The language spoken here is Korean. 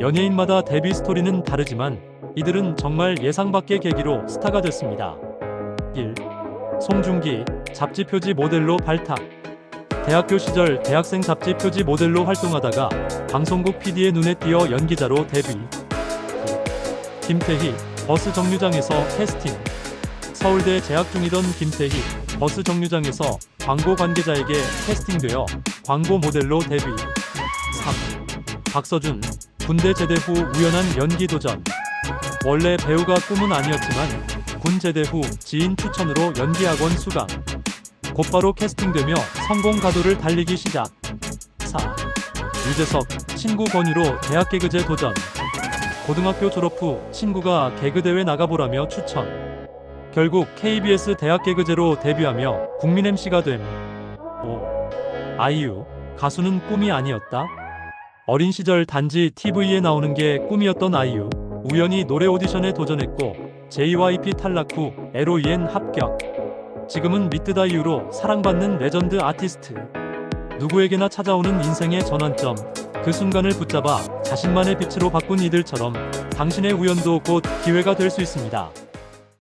연예인마다 데뷔 스토리는 다르지만 이들은 정말 예상 밖의 계기로 스타가 됐습니다. 1. 송중기 잡지 표지 모델로 발탁. 대학교 시절 대학생 잡지 표지 모델로 활동하다가 방송국 PD의 눈에 띄어 연기자로 데뷔. 2. 김태희 버스 정류장에서 캐스팅. 서울대 재학 중이던 김태희 버스 정류장에서 광고 관계자에게 캐스팅되어 광고 모델로 데뷔. 3. 박서준 군대 제대 후 우연한 연기 도전. 원래 배우가 꿈은 아니었지만 군 제대 후 지인 추천으로 연기학원 수강. 곧바로 캐스팅되며 성공 가도를 달리기 시작. 4. 유재석 친구 권유로 대학 개그제 도전. 고등학교 졸업 후 친구가 개그 대회 나가보라며 추천. 결국 KBS 대학 개그제로 데뷔하며 국민 MC가 됨. 5. 아이유 가수는 꿈이 아니었다. 어린 시절 단지 TV에 나오는 게 꿈이었던 아이유. 우연히 노래 오디션에 도전했고 JYP 탈락 후 LOEN 합격. 지금은 미뜨다 이후로 사랑받는 레전드 아티스트. 누구에게나 찾아오는 인생의 전환점. 그 순간을 붙잡아 자신만의 빛으로 바꾼 이들처럼 당신의 우연도 곧 기회가 될 수 있습니다.